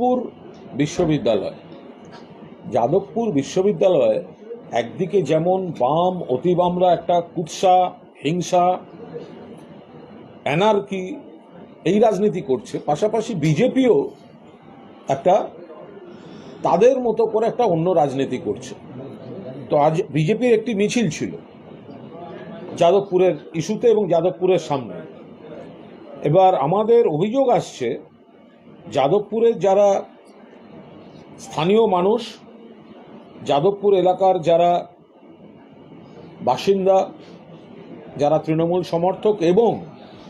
যাদবপুর বিশ্ববিদ্যালয়। যাদবপুর বিশ্ববিদ্যালয়ে একদিকে যেমন বাম অতিবামরা একটা কুৎসা, হিংসা অ্যানার্কি এই রাজনীতি করছে, পাশাপাশি বিজেপিও একটা তাদের মতো করে একটা অন্য রাজনীতি করছে। তো আজ বিজেপির একটি মিছিল ছিল যাদবপুরের ইস্যুতে এবং যাদবপুরের সামনে। এবার আমাদের অভিযোগ আসছে যাদবপুরের যারা স্থানীয় মানুষ, যাদবপুর এলাকার যারা বাসিন্দা, যারা তৃণমূল সমর্থক এবং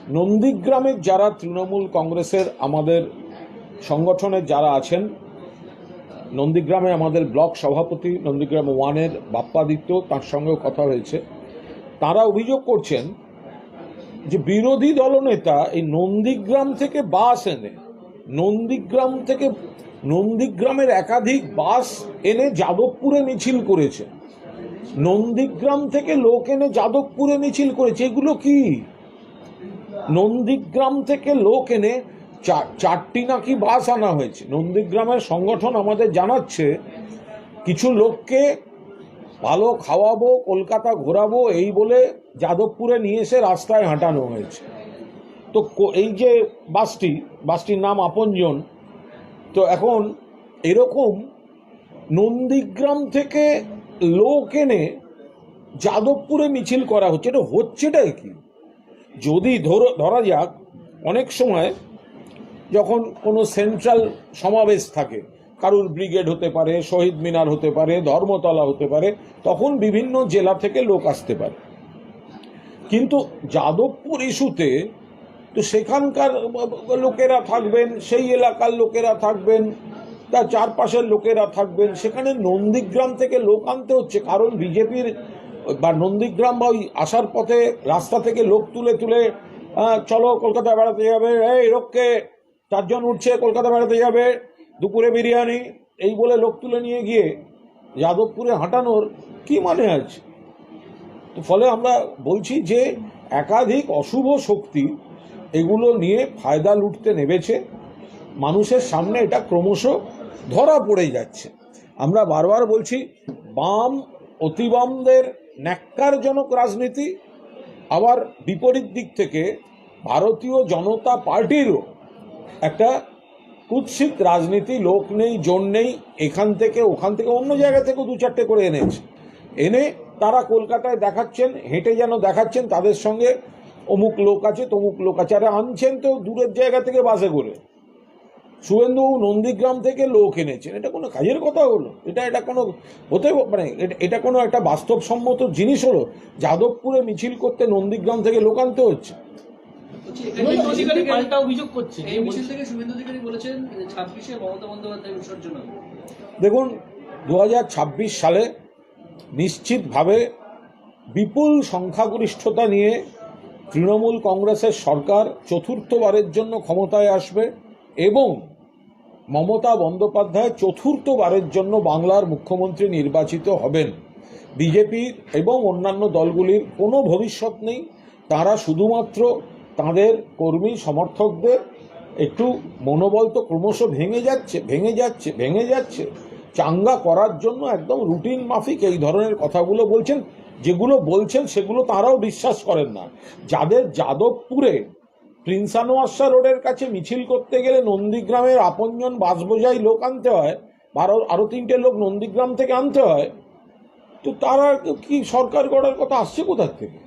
নন্দীগ্রামের যারা তৃণমূল কংগ্রেসের আমাদের সংগঠনের যারা আছেন, নন্দীগ্রামে আমাদের ব্লক সভাপতি, নন্দীগ্রাম ওয়ানের বাপ্পাদিত্য, তার সঙ্গেও কথা হয়েছে। তারা অভিযোগ করছেন যে বিরোধী দলনেতা এই নন্দীগ্রাম থেকে বাস এনে নন্দীগ্রাম থেকে নন্দীগ্রামের একাধিক বাস এনে যাদবপুরে মিছিল করেছে। নন্দীগ্রাম থেকে লোক এনে যাদবপুরে মিছিল করেছে। এগুলো কি? নন্দীগ্রাম থেকে লোক এনে চারটি নাকি বাস আনা হয়েছে। নন্দীগ্রামের সংগঠন আমাদের জানাচ্ছে, কিছু লোককে ভালো খাওয়াবো, কলকাতা ঘোরাবো, এই বলে যাদবপুরে নিয়ে এসে রাস্তায় হাঁটানো হয়েছে। তো এই যে বাসটি, বাসটির নাম আপনজন, তো এখন এরকম নন্দীগ্রাম থেকে লোক এনে যাদবপুরে মিছিল করা হচ্ছে, এটা হচ্ছেটাই কি? যদি ধরো, ধরা যাক, অনেক সময় যখন কোনো সেন্ট্রাল সমাবেশ থাকে, কারুর ব্রিগেড হতে পারে, শহীদ মিনার হতে পারে, ধর্মতলা হতে পারে, তখন বিভিন্ন জেলা থেকে লোক আসতে পারে। কিন্তু যাদবপুর ইস্যুতে তো সেখানকার লোকেরা থাকবেন, সেই এলাকার লোকেরা থাকবেন, তার চারপাশের লোকেরা থাকবেন। সেখানে নন্দীগ্রাম থেকে লোক আনতে হচ্ছে, কারণ বিজেপির বা নন্দীগ্রাম বা ওই আসার পথে রাস্তা থেকে লোক তুলে তুলে চলো কলকাতা বেড়াতে যাবে, এই লোককে চারজন উঠছে কলকাতা বেড়াতে যাবে, দুপুরে বিরিয়ানি, এই বলে লোক তুলে নিয়ে গিয়ে যাদবপুরে হাঁটানোর কি মানে আছে? তো ফলে আমরা বলছি যে একাধিক অশুভ শক্তি এগুলো নিয়ে ফায়দা লুটতে নেমেছে। মানুষের সামনে এটা ক্রমশ ধরা পড়ে যাচ্ছে। আমরা বারবার বলছি, বাম অতিবামদের ন্যাক্কারজনক রাজনীতি। আবার বিপরীত দিক থেকে ভারতীয় জনতা পার্টিরও একটা কুৎসিত রাজনীতি, লোক নেই জোর নেই, এখান থেকে ওখান থেকে অন্য জায়গা থেকেও দু চারটে করে এনেছে। এনে তারা কলকাতায় দেখাচ্ছেন, হেঁটে যেন দেখাচ্ছেন তাদের সঙ্গে অমুক লোক আছে তমুক লোক আছে। আরে আনছেন তো দূরের জায়গা থেকে বাসে করে। শুভেন্দু নন্দীগ্রাম থেকে লোক এনেছেন। এটা কোনো কাজের কথা হলো? এটা এটা কোনো হতে মানে এটা- এটা কোনো একটা বাস্তবসম্মত জিনিস হলো? যাদবপুরে মিছিল করতে নন্দীগ্রাম থেকে লোক আনতে হচ্ছে। দেখুন দু হাজার ছাব্বিশ সালে নিশ্চিতভাবে বিপুল সংখ্যাগরিষ্ঠতা নিয়ে তৃণমূল কংগ্রেসের সরকার চতুর্থবারের জন্য ক্ষমতায় আসবে এবং মমতা বন্দ্যোপাধ্যায় চতুর্থবারের জন্য বাংলার মুখ্যমন্ত্রী নির্বাচিত হবেন। বিজেপির এবং অন্যান্য দলগুলির কোনো ভবিষ্যৎ নেই। তারা শুধুমাত্র তাদের কর্মী সমর্থকদের একটু মনোবল তো ক্রমশ ভেঙে যাচ্ছে ভেঙে যাচ্ছে ভেঙে যাচ্ছে। চাঙ্গা করার জন্য একদম রুটিন মাফিক এই ধরনের কথাগুলো বলছেন যেগুলো বলছেন সেগুলো তারাও বিশ্বাস করেন না। যাদের যাদবপুরে প্রিন্সানোয়াশা রোডের কাছে মিছিল করতে গেলে নন্দীগ্রামের আপনজন বাসবোঝাই লোক আনতে হয় আরও আরও তিনটে লোক নন্দীগ্রাম থেকে আনতে হয়, তো তারা কি সরকার গড়ার কথা আসছে কোথার থেকে?